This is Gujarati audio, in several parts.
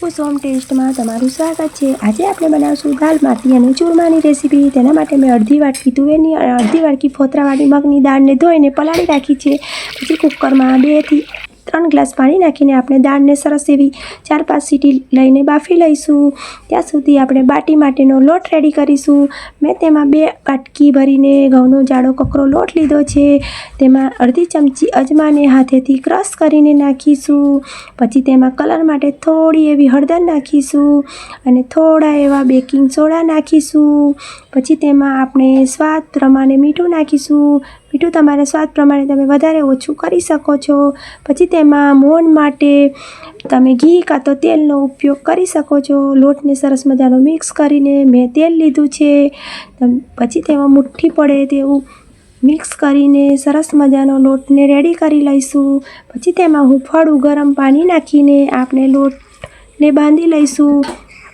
દીપુ સોમ ટેસ્ટમાં તમારું સ્વાગત છે. આજે આપણે બનાવશું દાલ માટી અને ચૂરમાની રેસીપી. તેના માટે મેં અડધી વાટકી તુવેરની અને અડધી વાટકી ફોતરાવાળી મગની દાળને ધોઈને પલાળી રાખી છે. પછી કુકરમાં બેથી ત્રણ ગ્લાસ પાણી નાખીને આપણે દાળને સરસ એવી ચાર પાંચ સીટી લઈને બાફી લઈશું. ત્યાં સુધી આપણે બાટી માટેનો લોટ રેડી કરીશું. મેં તેમાં બે વાટકી ભરીને ઘઉંનો જાડો કકરો લોટ લીધો છે. તેમાં અડધી ચમચી અજમાને હાથેથી ક્રશ કરીને નાખીશું. પછી તેમાં કલર માટે થોડી એવી હળદર નાખીશું અને થોડા એવા બેકિંગ સોડા નાખીશું. પછી તેમાં આપણે સ્વાદ પ્રમાણે મીઠું નાખીશું. મીઠું તમારા સ્વાદ પ્રમાણે તમે વધારે ઓછું કરી શકો છો. પછી તેમાં મોણ માટે તમે ઘી કાં તો તેલનો ઉપયોગ કરી શકો છો. લોટને સરસ મજાનો મિક્સ કરીને મેં તેલ લીધું છે. પછી તેમાં મુઠ્ઠી પડે તેવું મિક્સ કરીને સરસ મજાનો લોટને રેડી કરી લઈશું. પછી તેમાં હુંફાળું ગરમ પાણી નાખીને આપણે લોટને બાંધી લઈશું.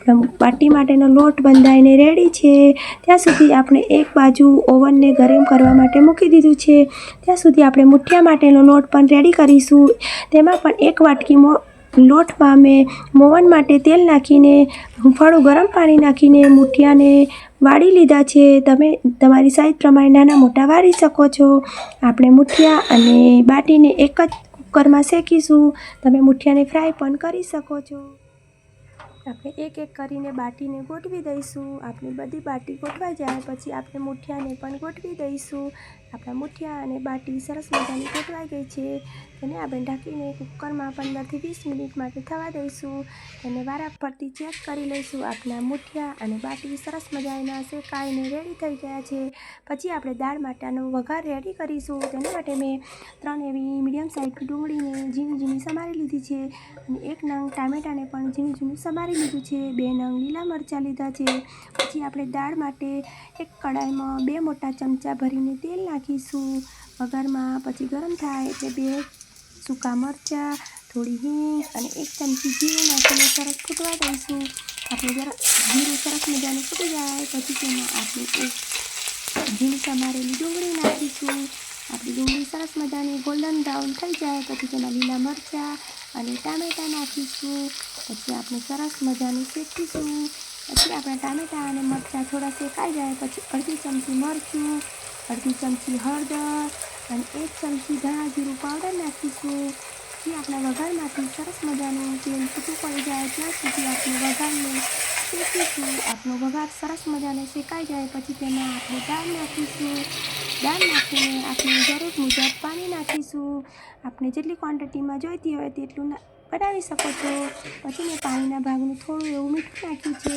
આપણા બાટી માટેનો લોટ બંધાઈને રેડી છે. ત્યાં સુધી આપણે એક બાજુ ઓવનને ગરમ કરવા માટે મૂકી દીધું છે. ત્યાં સુધી આપણે મુઠિયા માટેનો લોટ પણ રેડી કરીશું. તેમાં પણ એક વાટકી લોટમાં મેં મોવન માટે તેલ નાખીને, હૂંફાળું ગરમ પાણી નાખીને મુઠિયાને વાળી લીધા છે. તમે તમારી સાઈઝ પ્રમાણે નાના મોટા વાળી શકો છો. આપણે મુઠિયા અને બાટીને એક જ કુકરમાં શેકીશું. તમે મુઠિયાને ફ્રાય પણ કરી શકો છો. આપણે એક એક કરીને બાટીને ગોઠવી દઈશું. આપણી બધી બાટી ગોઠવાઈ જાય, પછી આપણે મુઠિયાને પણ ગોઠવી દઈશું. આપણા મુઠિયા અને બાટી સરસ મજાની ગોઠવાઈ ગઈ છે. તેને આપણે ઢાંકીને કુકરમાં પંદરથી વીસ મિનિટ માટે થવા દઈશું. તેને વારા ફરતી ચેક કરી લઈશું. આપણા મુઠિયા અને બાટી સરસ મજાના શેકાઈને રેડી થઈ ગયા છે. પછી આપણે દાળ માટાનો વઘાર રેડી કરીશું. તેના માટે મેં ત્રણ એવી મીડિયમ સાઇઝ ડુંગળીને ઝીણી ઝીણી સમારી લીધી છે. અને એક નંગ ટામેટાને પણ ઝીણી ઝીણું સમારી લીધું છે, બે નંગ લીલા મરચાં લીધા છે. પછી આપણે દાળ માટે એક કડાઈમાં બે મોટા ચમચા ભરીને તેલ નાખીશું. વઘારમાં પછી ગરમ થાય એટલે બે સૂકા મરચાં, થોડી હિંગ અને એક ચમચી જીરું નાખીને સરસ ફૂટવા દઈશું. આપણે જરા જીરું સરસ મજાનું ફૂટી જાય, પછી તેમાં આપણે એક ઝીણી સમારેલી ડુંગળી નાખીશું. આપણી ડુંગળી સરસ મજાની ગોલ્ડન બ્રાઉન થઈ જાય, પછી તેમાં લીલા મરચાં અને ટામેટાં નાખીશું, પછી આપણે સરસ મજાનું શેકીશું, પછી આપણા ટામેટાં અને મરચાં થોડા શેકાઈ જાય, પછી અડધી ચમચી મરચું, અડધી ચમચી હળદર અને એક ચમચી ધાણા જીરું પાવડર નાખીશું. પછી આપણા વઘારમાંથી સરસ મજાનું તેલ છૂટું પડી જાય, ત્યાં સુધી આપણે વઘારને શેકીશું આપણો વઘાર સરસ મજાને શેકાઈ જાય પછી તેમાં આપણે દાળ નાખીશું દાળ નાખીને આપણે જરૂર મુજબ પાણી નાખીશું આપણે જેટલી ક્વોન્ટિટીમાં જોઈતી હોય તેટલું બનાવી શકો છો પછી મેં પાણીના ભાગનું થોડું એવું મીઠું નાખ્યું છે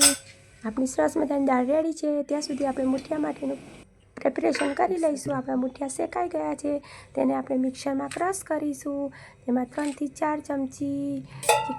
આપણી સરસ મજાની દાળ રેડી છે ત્યાં સુધી આપણે મુઠિયા માટેનું પ્રિપરેશન કરી લઈશું. આપણા મુઠિયા શેકાઈ ગયા છે. તેને આપણે મિક્સરમાં ક્રશ કરીશું. તેમાં ત્રણથી ચાર ચમચી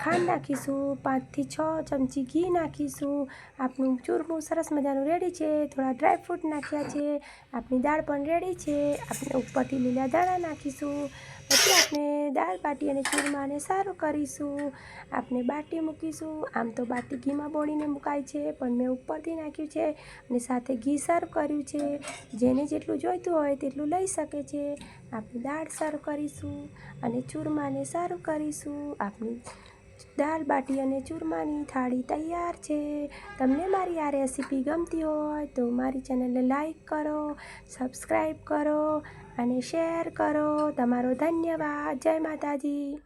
ખાંડ નાખીશું. પાંચથી છ ચમચી ઘી નાખીશું. આપણું ચૂરમું સરસ મજાનું રેડી છે. થોડા ડ્રાયફ્રૂટ નાખ્યા છે. આપણી દાળ પણ રેડી છે. આપણે ઉપરથી લીલા દાણા નાખીશું. પછી આપણે દાળ બાટી અને ચૂરમાને સારું કરીશું. આપણે બાટી મૂકીશું. આમ તો બાટી ઘીમાં બોળીને મુકાય છે. પણ મેં ઉપરથી નાખ્યું છે અને સાથે ઘી સર્વ કર્યું છે. જેને જેટલું જોઈતું હોય તેટલું લઈ શકે છે. આપણે દાળ સર્વ કરીશું અને ચૂરમાને સારું કરીશું. આપણી દાળ બાટી અને ચૂરમાની થાળી તૈયાર છે. તમને મારી આ રેસીપી ગમતી હોય તો મારી ચેનલને લાઈક કરો, સબસ્ક્રાઈબ કરો અને શેર કરો. તમારો ધન્યવાદ. જય માતાજી.